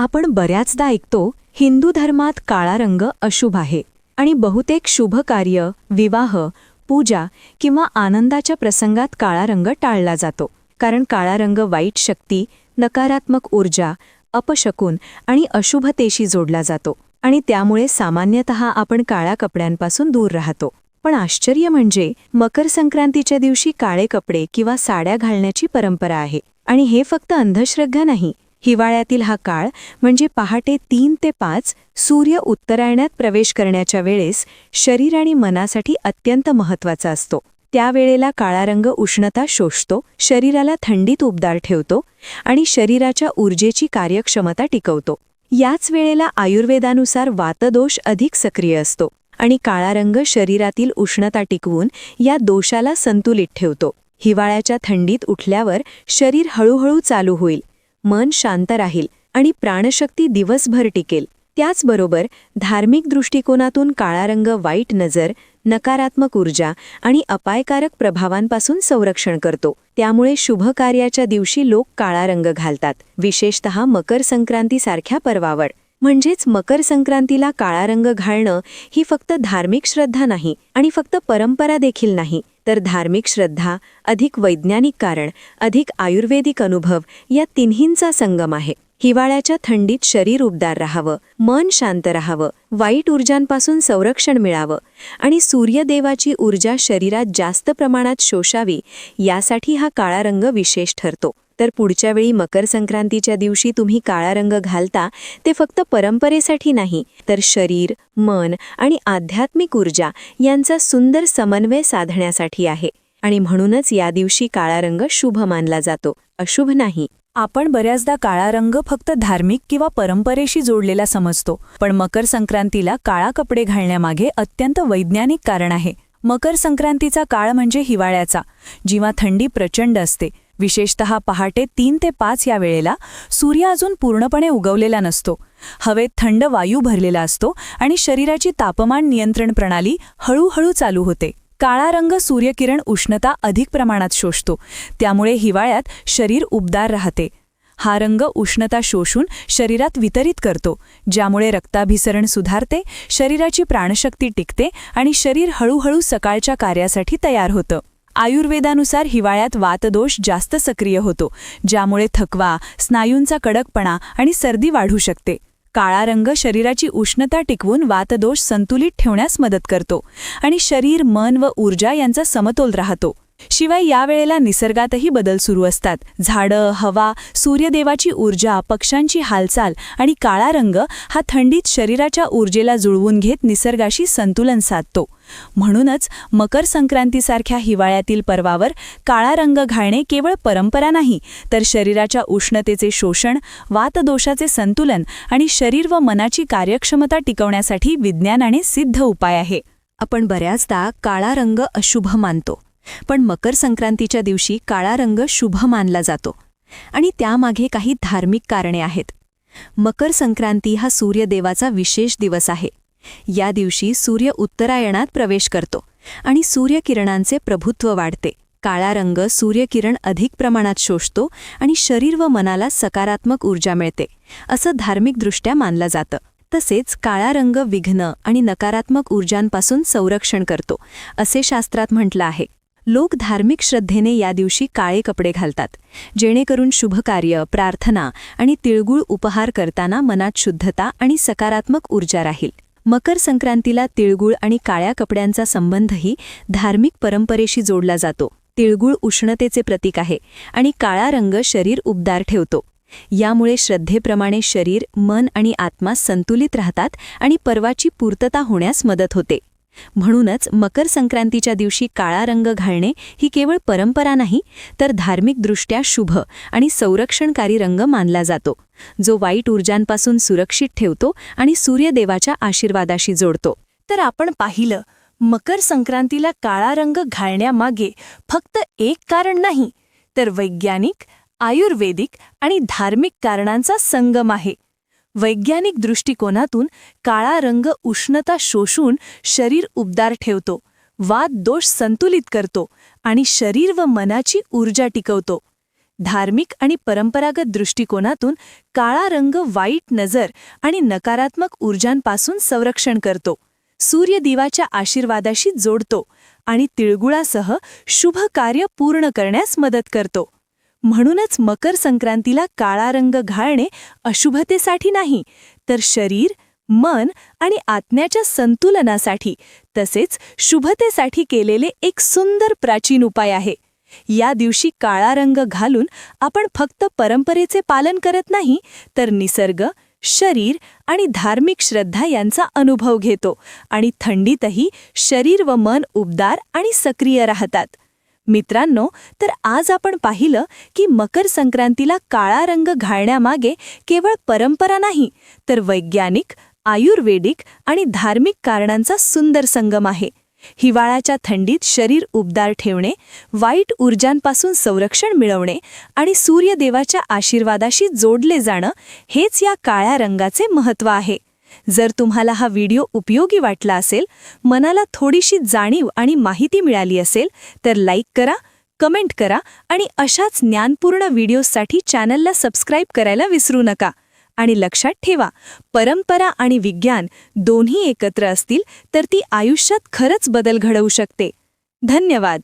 आपण बऱ्याचदा ऐकतो हिंदू धर्मात काळा रंग अशुभ आहे आणि बहुतेक शुभ कार्य विवाह पूजा किंवा आनंदाच्या प्रसंगात काळा रंग टाळला जातो. कारण काळा रंग वाईट शक्ती नकारात्मक ऊर्जा अपशकून आणि अशुभतेशी जोडला जातो. आणि त्यामुळे सामान्यतः आपण काळ्या कपड्यांपासून दूर राहतो. पण आश्चर्य म्हणजे मकर संक्रांतीच्या दिवशी काळे कपडे किंवा साड्या घालण्याची परंपरा आहे. आणि हे फक्त अंधश्रद्धा नाही हिवाळ्यातील हा काळ म्हणजे पहाटे तीन ते पाच सूर्य उत्तरायणात प्रवेश करण्याच्या वेळेस शरीर आणि मनासाठी अत्यंत महत्त्वाचा असतो. त्यावेळेला काळा रंग उष्णता शोषतो शरीराला थंडीत उबदार ठेवतो आणि शरीराच्या ऊर्जेची कार्यक्षमता टिकवतो. याच वेळेला आयुर्वेदानुसार वातदोष अधिक सक्रिय असतो आणि काळा रंग शरीरातील उष्णता टिकवून या दोषाला संतुलित ठेवतो. हिवाळ्याच्या थंडीत उठल्यावर शरीर हळूहळू चालू होईल. मन शांत राहील आणि प्राणशक्ती दिवसभर टिकेल. त्याचबरोबर धार्मिक दृष्टिकोनातून काळा रंग वाईट नजर नकारात्मक ऊर्जा आणि अपायकारक प्रभावांपासून संरक्षण करतो. त्यामुळे शुभ कार्याच्या दिवशी लोक काळा रंग घालतात. विशेषतः मकर संक्रांतीसारख्या पर्वावर. म्हणजेच मकर संक्रांतीला काळा रंग घालणं ही फक्त धार्मिक श्रद्धा नाही आणि फक्त परंपरा देखील नाही तर धार्मिक श्रद्धा अधिक वैज्ञानिक कारण अधिक आयुर्वेदिक अनुभव या तिन्हींचा संगम आहे. हिवाळ्याच्या थंडीत शरीर उबदार राहावं मन शांत राहावं वाईट ऊर्जांपासून संरक्षण मिळावं आणि सूर्यदेवाची ऊर्जा शरीरात जास्त प्रमाणात शोषावी यासाठी हा काळा रंग विशेष ठरतो. तर पुढच्या वेळी मकर संक्रांतीच्या दिवशी तुम्ही काळा रंग घालता ते फक्त परंपरेसाठी नाही तर शरीर मन आणि आध्यात्मिक ऊर्जा यांचा सुंदर समन्वय साधण्यासाठी आहे. आणि म्हणूनच या दिवशी काळा रंग शुभ मानला जातो. अशुभ नाही. आपण बऱ्याचदा काळा रंग फक्त धार्मिक किंवा परंपरेशी जोडलेला समजतो पण मकर संक्रांतीला काळा कपडे घालण्यामागे अत्यंत वैज्ञानिक कारण आहे. मकर संक्रांतीचा काळ म्हणजे हिवाळ्याचा जेव्हा थंडी प्रचंड असते. विशेषतः पहाटे तीन ते पाच या वेळेला सूर्य अजून पूर्णपणे उगवलेला नसतो. हवेत थंड वायू भरलेला असतो आणि शरीराची तापमान नियंत्रण प्रणाली हळूहळू चालू होते. काळा रंग सूर्यकिरण उष्णता अधिक प्रमाणात शोषतो. त्यामुळे हिवाळ्यात शरीर उबदार राहते. हा रंग उष्णता शोषून शरीरात वितरित करतो ज्यामुळे रक्ताभिसरण सुधारते शरीराची प्राणशक्ती टिकते आणि शरीर हळूहळू सकाळच्या कार्यासाठी तयार होतं. आयुर्वेदानुसार हिवाळ्यात वातदोष जास्त सक्रिय होतो ज्यामुळे थकवा स्नायूंचा कडकपणा आणि सर्दी वाढू शकते. काळा रंग शरीराची उष्णता टिकवून वातदोष संतुलित ठेवण्यास मदत करतो आणि शरीर मन व ऊर्जा यांचा समतोल राहतो. शिवाय यावेळेला निसर्गातही बदल सुरू असतात. झाडं हवा सूर्यदेवाची ऊर्जा पक्ष्यांची हालचाल आणि काळा रंग हा थंडीत शरीराच्या ऊर्जेला जुळवून घेत निसर्गाशी संतुलन साधतो. म्हणूनच मकर संक्रांतीसारख्या हिवाळ्यातील पर्वावर काळा रंग घालणे केवळ परंपरा नाही तर शरीराच्या उष्णतेचे शोषण वातदोषाचे संतुलन आणि शरीर व मनाची कार्यक्षमता टिकवण्यासाठी विज्ञानाने सिद्ध उपाय आहे. आपण बऱ्याचदा काळा रंग अशुभ मानतो. पण मकर संक्रांतीच्या दिवशी काळा रंग शुभ मानला जातो. आणि त्यामागे काही धार्मिक कारणे आहेत. मकर संक्रांती हा सूर्यदेवाचा विशेष दिवस आहे. या दिवशी सूर्य उत्तरायणात प्रवेश करतो आणि सूर्यकिरणांचे प्रभुत्व वाढते. काळा रंग सूर्यकिरण अधिक प्रमाणात शोषतो आणि शरीर व मनाला सकारात्मक ऊर्जा मिळते असं धार्मिकदृष्ट्या मानलं जातं. तसेच काळा रंग विघ्न आणि नकारात्मक ऊर्जांपासून संरक्षण करतो असे शास्त्रात म्हटलं आहे. लोक धार्मिक श्रद्धेने या दिवशी काळे कपडे घालतात जेणेकरून शुभकार्य प्रार्थना आणि तिळगुळ उपहार करताना मनात शुद्धता आणि सकारात्मक ऊर्जा राहील. मकर संक्रांतीला तिळगुळ आणि काळ्या कपड्यांचा संबंधही धार्मिक परंपरेशी जोडला जातो. तिळगुळ उष्णतेचे प्रतीक आहे आणि काळा रंग शरीर उबदार ठेवतो. यामुळे श्रद्धेप्रमाणे शरीर मन आणि आत्मा संतुलित राहतात आणि पर्वाची पूर्तता होण्यास मदत होते. म्हणूनच मकर संक्रांतीच्या दिवशी काळा रंग घालणे ही केवळ परंपरा नाही तर धार्मिकदृष्ट्या शुभ आणि संरक्षणकारी रंग मानला जातो जो वाईट ऊर्जांपासून सुरक्षित ठेवतो आणि सूर्यदेवाच्या आशीर्वादाशी जोडतो. तर आपण पाहिलं मकर संक्रांतीला काळा रंग घालण्यामागे फक्त एक कारण नाही तर वैज्ञानिक आयुर्वेदिक आणि धार्मिक कारणांचा संगम आहे. वैज्ञानिक दृष्टिकोनातून काळा रंग उष्णता शोषून शरीर उबदार ठेवतो वाद दोष संतुलित करतो आणि शरीर व मनाची ऊर्जा टिकवतो. धार्मिक आणि परंपरागत दृष्टिकोनातून काळा रंग वाईट नजर आणि नकारात्मक ऊर्जांपासून संरक्षण करतो. सूर्यदेवाच्या आशीर्वादाशी जोडतो आणि तिळगुळासह शुभ कार्य पूर्ण करण्यास मदत करतो. म्हणूनच मकर संक्रांतीला काळा रंग घालणे अशुभतेसाठी नाही तर शरीर मन आणि आत्म्याच्या संतुलनासाठी तसेच शुभतेसाठी केलेले एक सुंदर प्राचीन उपाय आहे. या दिवशी काळा रंग घालून आपण फक्त परंपरेचे पालन करत नाही तर निसर्ग शरीर आणि धार्मिक श्रद्धा यांचा अनुभव घेतो आणि थंडीतही शरीर व मन उबदार आणि सक्रिय राहतात. मित्रांनो तर आज आपण पाहिलं की मकर संक्रांतीला काळा रंग घालण्यामागे केवळ परंपरा नाही तर वैज्ञानिक आयुर्वेदिक आणि धार्मिक कारणांचा सुंदर संगम आहे. हिवाळ्याच्या थंडीत शरीर उबदार ठेवणे वाईट ऊर्जांपासून संरक्षण मिळवणे आणि सूर्यदेवाच्या आशीर्वादाशी जोडले जाणं हेच या काळ्या रंगाचे महत्त्व आहे. जर तुम्हाला हा व्हिडिओ उपयोगी वाटला असेल मनाला थोडीशी जाणीव आणि माहिती मिळाली असेल तर लाईक करा कमेंट करा आणि अशाच ज्ञानपूर्ण व्हिडिओजसाठी चॅनलला सबस्क्राईब करायला विसरू नका. आणि लक्षात ठेवा परंपरा आणि विज्ञान दोन्ही एकत्र असतील तर ती आयुष्यात खरंच बदल घडवू शकते. धन्यवाद.